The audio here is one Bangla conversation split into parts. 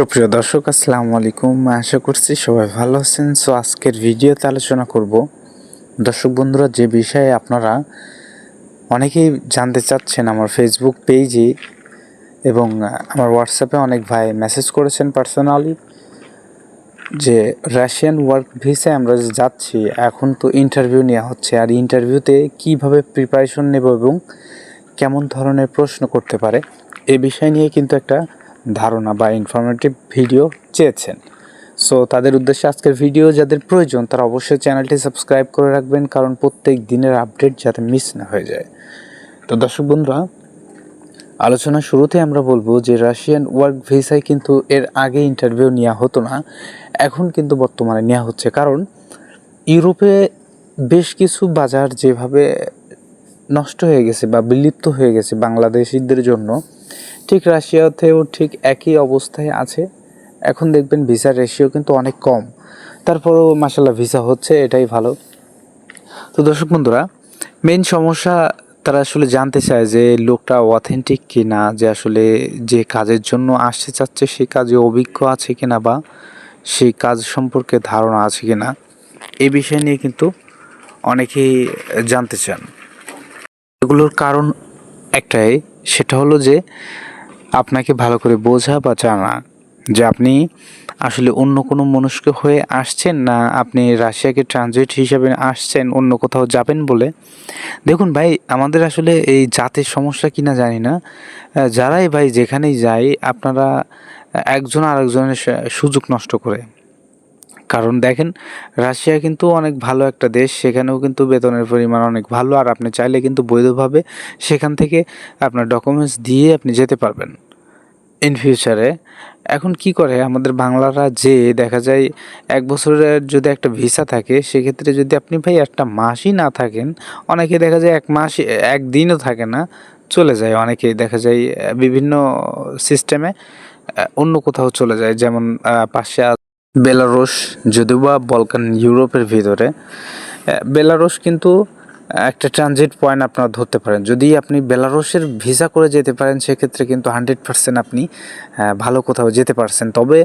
সুপ্রিয় দর্শক, আসসালামু আলাইকুম। আশা করছি সবাই ভালো আছেন। সো আজকের ভিডিওতে আলোচনা করব। দর্শক বন্ধুরা, যে বিষয়ে আপনারা অনেকেই জানতে চাচ্ছেন, আমার ফেসবুক পেজে এবং আমার হোয়াটসঅ্যাপে অনেক ভাই মেসেজ করেছেন পার্সোনালি যে রাশিয়ান ওয়ার্ক ভিসায় আমরা যে যাচ্ছি, এখন তো ইন্টারভিউ নেওয়া হচ্ছে। আর ইন্টারভিউতে কীভাবে প্রিপারেশন নেব এবং কেমন ধরনের প্রশ্ন করতে পারে, এ বিষয় নিয়ে কিন্তু একটা ধারণা বা ইনফরমেটিভ ভিডিও চেয়েছেন। সো তাদের উদ্দেশ্যে আজকের ভিডিও যাদের প্রয়োজন, তারা অবশ্যই চ্যানেলটি সাবস্ক্রাইব করে রাখবেন, কারণ প্রত্যেক দিনের আপডেট যাতে মিস না হয়ে যায়। তো দর্শক বন্ধুরা, আলোচনা শুরুতে আমরা বলব যে রাশিয়ান ওয়ার্ক ভিসায় কিন্তু এর আগে ইন্টারভিউ নেওয়া হতো না, এখন কিন্তু বর্তমানে নেওয়া হচ্ছে। কারণ, ইউরোপে বেশ কিছু বাজার যেভাবে নষ্ট হয়ে গেছে বা বিলুপ্ত হয়ে গেছে বাংলাদেশিদের জন্য ঠিক রাশিয়াতেও ঠিক একই অবস্থায় আছে। এখন দেখবেন ভিসার রেশিও কিন্তু অনেক কম। তারপরেও মাসাল্লাহ ভিসা হচ্ছে, এটাই ভালো। তো দর্শক বন্ধুরা মেন সমস্যা তারা আসলে জানতে চায় যে লোকটা অথেন্টিক কি না যে আসলে যে কাজের জন্য আসতে চাচ্ছে সেই কাজে অভিজ্ঞ আছে কি না বা সেই কাজ সম্পর্কে ধারণা আছে কি না এই বিষয় নিয়ে কিন্তু অনেকেই জানতে চান। এগুলোর কারণ একটাই, সেটা হলো যে আপনাকে ভালো করে বোঝা বা জানা যে আপনি আসলে অন্য কোনো মনস্ক হয়ে আসছেন না, আপনি রাশিয়াকে ট্রানজিট হিসাবে আসছেন, অন্য কোথাও যাবেন বলে। দেখুন ভাই, আমাদের আসলে এই জাতের সমস্যা কিনা জানি না। যারাই ভাই যেখানেই যায়, আপনারা একজন আরেকজনের সুযোগ নষ্ট করে। কারণ দেখেন, রাশিয়া কিন্তু অনেক ভালো একটা দেশ, সেখানেও কিন্তু বেতনের পরিমাণ অনেক ভালো, আর আপনি চাইলে কিন্তু বৈধভাবে সেখান থেকে আপনার ডকুমেন্টস দিয়ে আপনি যেতে পারবেন ইন ফিউচারে এখন কি করে? আমাদের বাংলারা যে, দেখা যায় এক বছরের যদি একটা ভিসা থাকে, সেক্ষেত্রে যদি আপনি ভাই একটা মাসই না থাকেন, অনেকে দেখা যায় এক মাস একদিনও থাকে না, চলে যায়। অনেকেই দেখা যায়, বিভিন্ন সিস্টেমে অন্য কোথাও চলে যায়। যেমন পাশে বেলারুশ যদিও বা বলকান ইউরোপের ভিতরে বেলারুশ কিন্তু একটা ট্রানজিট পয়েন্ট আপনারা ধরতে পারেন। যদি আপনি বেলারুশের ভিসা করে যেতে পারেন, সেক্ষেত্রে কিন্তু হান্ড্রেড পার্সেন্ট আপনি ভালো কোথাও যেতে পারছেন। তবে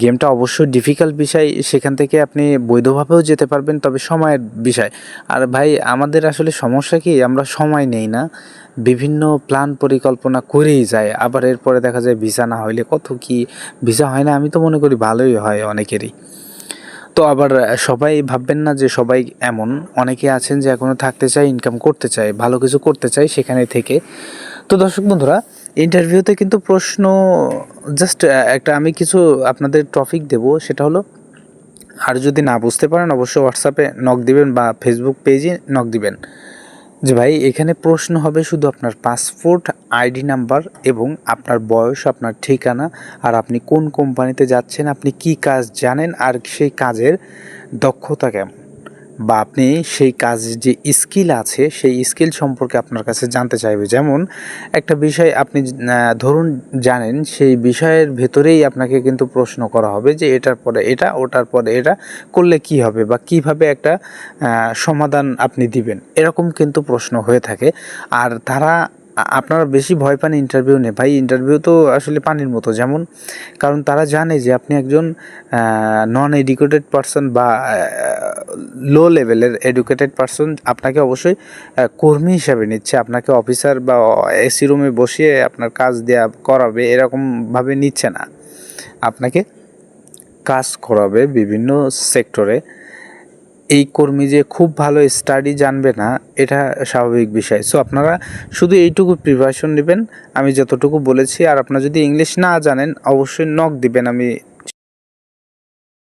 গেমটা অবশ্যই ডিফিকাল্ট বিষয়। সেখান থেকে আপনি বৈধভাবেও যেতে পারবেন, তবে সময়ের বিষয়। আর ভাই, আমাদের আসলে সমস্যা কি? আমরা সময় নেই না। বিভিন্ন প্ল্যান পরিকল্পনা করেই যায়। আবার এরপরে দেখা যায় ভিসা না হইলে কত কি ভিসা হয় না, আমি তো মনে করি ভালোই হয় অনেকেরই। তো আবার সবাই ভাববেন না যে সবাই এমন, অনেকে আছেন যে এখনও থাকতে চায় ইনকাম করতে চায়, ভালো কিছু করতে চায় সেখানে থেকে। তো দর্শক বন্ধুরা ইন্টারভিউতে কিন্তু প্রশ্ন জাস্ট একটা আমি কিছু আপনাদের টপিক দেব, সেটা হলো, আর যদি না বুঝতে পারেন, অবশ্যই হোয়াটসঅ্যাপে নক দিবেন বা ফেসবুক পেজে নক দিবেন। যে ভাই, এখানে প্রশ্ন হবে শুধু আপনার পাসপোর্ট, আইডি নাম্বার এবং আপনার বয়স, আপনার ঠিকানা আর আপনি কোন কোম্পানিতে যাচ্ছেন, আপনি কি কাজ জানেন আর সেই কাজের দক্ষতা কেমন? বা আপনি সেই কাজের যে স্কিল আছে, সেই স্কিল সম্পর্কে আপনার কাছে জানতে চাইবে। যেমন একটা বিষয় আপনি ধরুন জানেন, সেই বিষয়ের ভেতরেই আপনাকে কিন্তু প্রশ্ন করা হবে যে এটার পরে এটা, ওটার পরে এটা, করলে কি হবে বা কীভাবে একটা সমাধান আপনি দিবেন, এরকম কিন্তু প্রশ্ন হয়ে থাকে। আর তারা আপনারা বেশি ভয় পান ইন্টারভিউ নিয়ে। ভাই ইন্টারভিউ তো আসলে পানির মতো। যেমন, কারণ তারা জানে যে আপনি একজন নন এডুকেটেড পারসন বা লো লেভেলের এডুকেটেড পারসন আপনাকে অবশ্যই কর্মী হিসাবে নিচ্ছে। আপনাকে অফিসার বা এসি রুমে বসিয়ে আপনার কাজ দেয়া করাবে এরকমভাবে নিচ্ছে না। আপনাকে কাজ করাবে বিভিন্ন সেক্টরে এই কর্মী যে খুব ভালো স্টাডি জানবে না, এটা স্বাভাবিক বিষয়। সো আপনারা শুধু এইটুকু প্রিপারেশন নেবেন। আমি যতটুকু বলেছি, আর আপনারা যদি ইংলিশ না জানেন, অবশ্যই নক দিবেন। আমি